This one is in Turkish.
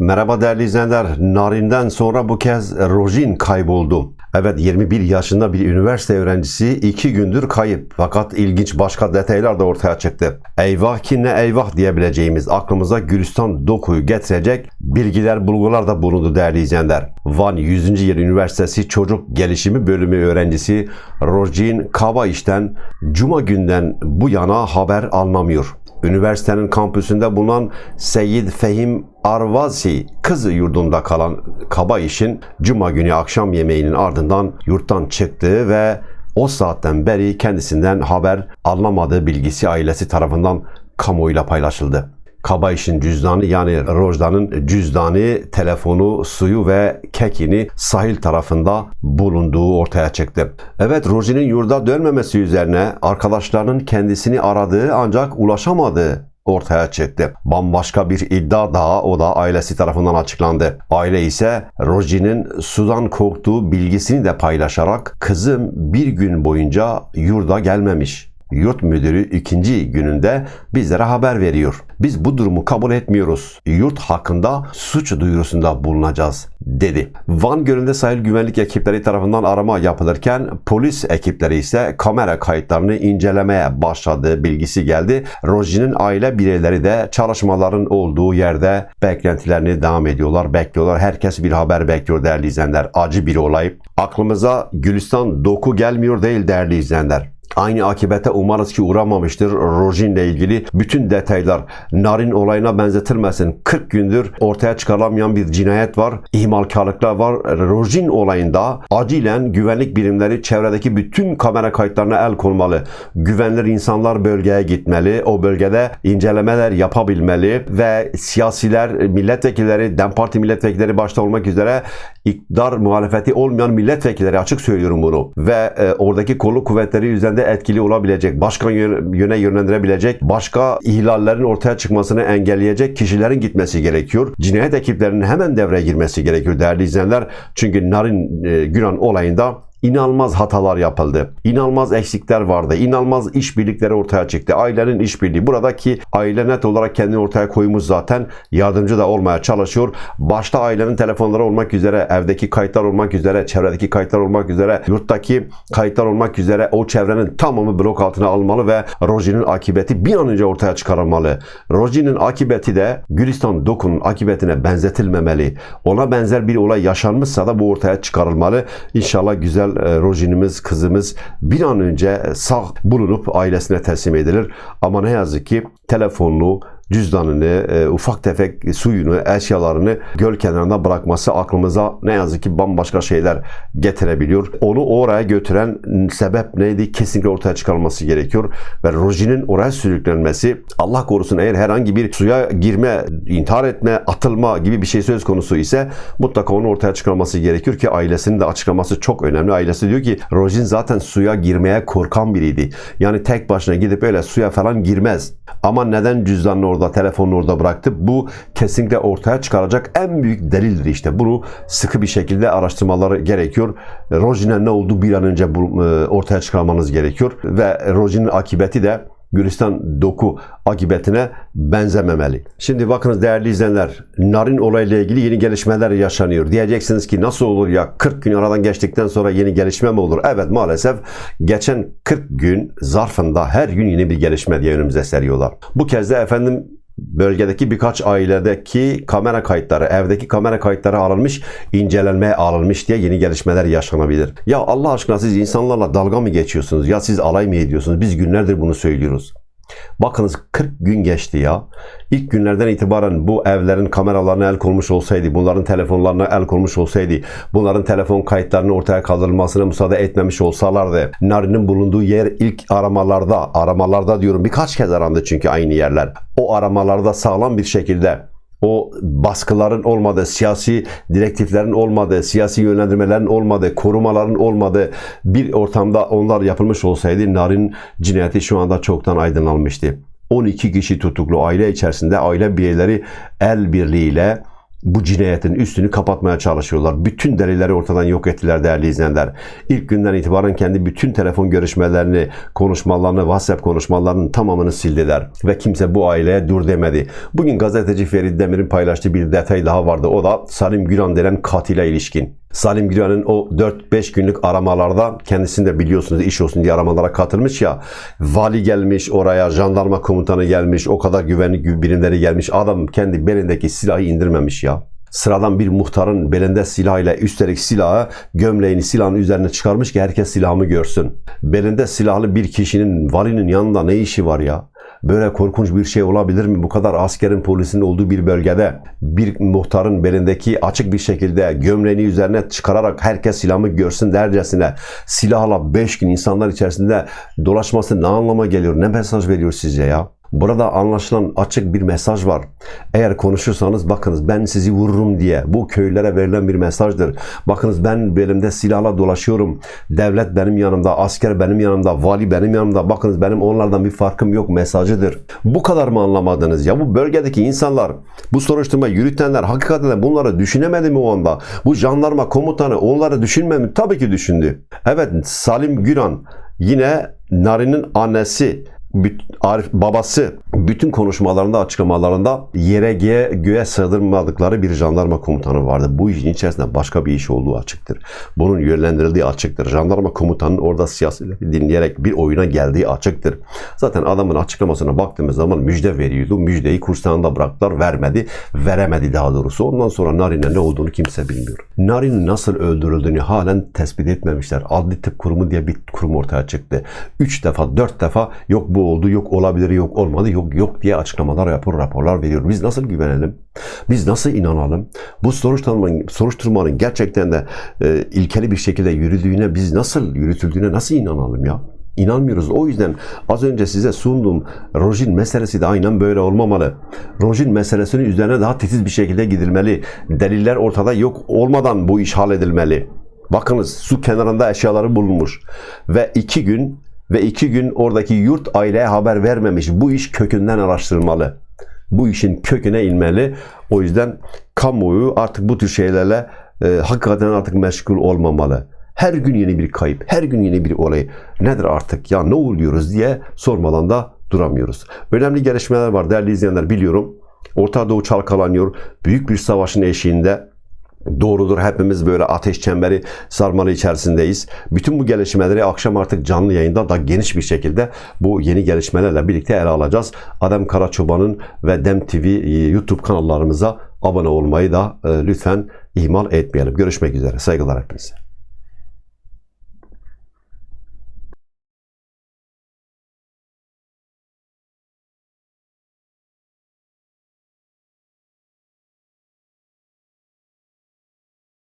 Merhaba değerli izleyenler. Narin'den sonra bu kez Rojin kayboldu. Evet 21 yaşında bir üniversite öğrencisi 2 gündür kayıp. Fakat ilginç başka detaylar da ortaya çıktı. Eyvah ki ne eyvah diyebileceğimiz aklımıza Gülistan Doku'yu getirecek bilgiler bulgular da bulundu değerli izleyenler. Van 100. Yıl Üniversitesi Çocuk Gelişimi Bölümü öğrencisi Rojin Kabayiş'ten Cuma günden bu yana haber alınamıyor. Üniversitenin kampüsünde bulunan Seyyid Fehim Arvazi kız yurdunda kalan Kabayiş'in Cuma günü akşam yemeğinin ardından yurttan çıktığı ve o saatten beri kendisinden haber alınamadığı bilgisi ailesi tarafından kamuoyuyla paylaşıldı. Kabayiş'in cüzdanı yani Rojda'nın cüzdanı, telefonu, suyu ve kekini sahil tarafında bulunduğu ortaya çıktı. Evet Roji'nin yurda dönmemesi üzerine arkadaşlarının kendisini aradığı ancak ulaşamadığı ortaya çıktı. Bambaşka bir iddia daha o da ailesi tarafından açıklandı. Aile ise Roji'nin sudan korktuğu bilgisini de paylaşarak kızım bir gün boyunca yurda gelmemiş. Yurt müdürü ikinci gününde bizlere haber veriyor. Biz bu durumu kabul etmiyoruz. Yurt hakkında suç duyurusunda bulunacağız dedi. Van Gölü'nde sahil güvenlik ekipleri tarafından arama yapılırken polis ekipleri ise kamera kayıtlarını incelemeye başladığı bilgisi geldi. Roji'nin aile bireyleri de çalışmaların olduğu yerde beklentilerini devam ediyorlar, bekliyorlar. Herkes bir haber bekliyor değerli izleyenler. Acı bir olay. Aklımıza Gülistan doku gelmiyor değil değerli izleyenler. Aynı akibete umarız ki uğramamıştır. Rojin ile ilgili bütün detaylar Narin olayına benzetilmesin. 40 gündür ortaya çıkarılamayan bir cinayet var. İhmalkarlıklar var. Rojin olayında acilen güvenlik birimleri çevredeki bütün kamera kayıtlarına el konmalı. Güvenilir insanlar bölgeye gitmeli. O bölgede incelemeler yapabilmeli ve siyasiler, milletvekilleri, DEM Parti milletvekilleri başta olmak üzere iktidar muhalefeti olmayan milletvekilleri açık söylüyorum bunu ve e, oradaki kolluk kuvvetleri üzerinde etkili olabilecek, başka yöne yönlendirebilecek, başka ihlallerin ortaya çıkmasını engelleyecek kişilerin gitmesi gerekiyor. Cinayet ekiplerinin hemen devreye girmesi gerekiyor değerli izleyenler. Çünkü Narin e, Günan olayında İnanılmaz hatalar yapıldı. İnanılmaz eksikler vardı. İnanılmaz işbirlikleri ortaya çıktı. Ailenin işbirliği. Buradaki aile net olarak kendini ortaya koymuş zaten. Yardımcı da olmaya çalışıyor. Başta ailenin telefonları olmak üzere, evdeki kayıtlar olmak üzere, çevredeki kayıtlar olmak üzere, yurttaki kayıtlar olmak üzere o çevrenin tamamı blok altına alınmalı ve Roji'nin akıbeti bir an önce ortaya çıkarılmalı. Roji'nin akıbeti de Gülistan Doku'nun akıbetine benzetilmemeli. Ona benzer bir olay yaşanmışsa da bu ortaya çıkarılmalı. İnşallah güzel güzel e, Rojinimiz, kızımız bir an önce sağ bulunup ailesine teslim edilir. Ama ne yazık ki telefonlu, cüzdanını, e, ufak tefek suyunu, eşyalarını göl kenarında bırakması aklımıza ne yazık ki bambaşka şeyler getirebiliyor. Onu oraya götüren sebep neydi? Kesinlikle ortaya çıkarılması gerekiyor. Ve Rojin'in oraya sürüklenmesi Allah korusun eğer herhangi bir suya girme, intihar etme, atılma gibi bir şey söz konusu ise mutlaka onu ortaya çıkarılması gerekiyor ki ailesinin de açıklaması çok önemli. Ailesi diyor ki Rojin zaten suya girmeye korkan biriydi. Yani tek başına gidip öyle suya falan girmez. Ama neden cüzdanını orada, telefonunu orada bıraktı? Bu kesinlikle ortaya çıkaracak en büyük delildir işte. Bunu sıkı bir şekilde araştırmaları gerekiyor. Rojin'e ne oldu bir an önce e, ortaya çıkarmanız gerekiyor. Ve Rojin'in akıbeti de Gülistan doku akıbetine benzememeli. Şimdi bakınız değerli izleyenler, Narin olayla ilgili yeni gelişmeler yaşanıyor. Diyeceksiniz ki nasıl olur ya 40 gün aradan geçtikten sonra yeni gelişme mi olur? Evet maalesef geçen 40 gün zarfında her gün yeni bir gelişme diye önümüze seriyorlar. Bu kez de efendim bölgedeki birkaç ailedeki kamera kayıtları, evdeki kamera kayıtları alınmış, incelenmeye alınmış diye yeni gelişmeler yaşanabilir. Ya Allah aşkına siz insanlarla dalga mı geçiyorsunuz? Ya siz alay mı ediyorsunuz? Biz günlerdir bunu söylüyoruz. Bakınız 40 gün geçti ya. İlk günlerden itibaren bu evlerin kameralarına el konmuş olsaydı, bunların telefonlarına el konmuş olsaydı, bunların telefon kayıtlarının ortaya kaldırılmasına müsaade etmemiş olsalardı, Narin'in bulunduğu yer ilk aramalarda, aramalarda diyorum birkaç kez arandı çünkü aynı yerler. O aramalarda sağlam bir şekilde o baskıların olmadığı, siyasi direktiflerin olmadığı, siyasi yönlendirmelerin olmadığı, korumaların olmadığı bir ortamda onlar yapılmış olsaydı Narin cinayeti şu anda çoktan aydınlanmıştı. 12 kişi tutuklu aile içerisinde aile bireyleri el birliğiyle bu cinayetin üstünü kapatmaya çalışıyorlar. Bütün delilleri ortadan yok ettiler değerli izleyenler. İlk günden itibaren kendi bütün telefon görüşmelerini, konuşmalarını, WhatsApp konuşmalarının tamamını sildiler. Ve kimse bu aileye dur demedi. Bugün gazeteci Ferit Demir'in paylaştığı bir detay daha vardı. O da Salim Güran denen katile ilişkin. Salim Güran'ın o 4-5 günlük aramalarda kendisini de biliyorsunuz iş olsun diye aramalara katılmış ya. Vali gelmiş oraya, jandarma komutanı gelmiş, o kadar güvenlik birimleri gelmiş. Adam kendi belindeki silahı indirmemiş ya. Sıradan bir muhtarın belinde silahıyla üstelik silahı gömleğini silahın üzerine çıkarmış ki herkes silahımı görsün. Belinde silahlı bir kişinin valinin yanında ne işi var ya? Böyle korkunç bir şey olabilir mi? Bu kadar askerin polisin olduğu bir bölgede bir muhtarın belindeki açık bir şekilde gömleğini üzerine çıkararak herkes silahımı görsün dercesine silahla 5 gün insanlar içerisinde dolaşması ne anlama geliyor? Ne mesaj veriyor sizce ya? Burada anlaşılan açık bir mesaj var. Eğer konuşursanız bakınız ben sizi vururum diye. Bu köylere verilen bir mesajdır. Bakınız ben belimde silahla dolaşıyorum. Devlet benim yanımda, asker benim yanımda, vali benim yanımda. Bakınız benim onlardan bir farkım yok mesajıdır. Bu kadar mı anlamadınız ya? Bu bölgedeki insanlar, bu soruşturma yürütenler hakikaten bunları düşünemedi mi o anda? Bu jandarma komutanı onları düşünmedi mi? Tabii ki düşündü. Evet Salim Güran yine Nari'nin annesi Arif babası bütün konuşmalarında açıklamalarında yere göğe, göğe sığdırmadıkları bir jandarma komutanı vardı. Bu işin içerisinde başka bir iş olduğu açıktır. Bunun yönlendirildiği açıktır. Jandarma komutanının orada siyasi dinleyerek bir oyuna geldiği açıktır. Zaten adamın açıklamasına baktığımız zaman müjde veriyordu. Müjdeyi kursağında bıraktılar. Vermedi. Veremedi daha doğrusu. Ondan sonra Narin'e ne olduğunu kimse bilmiyor. Narin'in nasıl öldürüldüğünü halen tespit etmemişler. Adli Tıp Kurumu diye bir kurum ortaya çıktı. Üç defa, dört defa yok bu oldu, yok olabilir, yok olmadı, yok yok diye açıklamalar yapıyor, raporlar veriyor. Biz nasıl güvenelim? Biz nasıl inanalım? Bu soruşturmanın, soruşturmanın gerçekten de e, ilkeli bir şekilde yürüdüğüne, biz nasıl yürütüldüğüne nasıl inanalım ya? İnanmıyoruz. O yüzden az önce size sunduğum Rojin meselesi de aynen böyle olmamalı. Rojin meselesinin üzerine daha titiz bir şekilde gidilmeli. Deliller ortada yok olmadan bu iş halledilmeli. Bakınız su kenarında eşyaları bulunmuş. Ve iki gün ve iki gün oradaki yurt aileye haber vermemiş. Bu iş kökünden araştırılmalı. Bu işin köküne inmeli. O yüzden kamuoyu artık bu tür şeylerle e, hakikaten artık meşgul olmamalı. Her gün yeni bir kayıp, her gün yeni bir olay. Nedir artık ya ne oluyoruz diye sormadan da duramıyoruz. Önemli gelişmeler var değerli izleyenler biliyorum. Orta Doğu çalkalanıyor. Büyük bir savaşın eşiğinde Doğrudur hepimiz böyle ateş çemberi sarmalı içerisindeyiz. Bütün bu gelişmeleri akşam artık canlı yayında da geniş bir şekilde bu yeni gelişmelerle birlikte ele alacağız. Adem Karaçoban'ın ve Dem TV e, YouTube kanallarımıza abone olmayı da e, lütfen ihmal etmeyelim. Görüşmek üzere. Saygılar hepinize.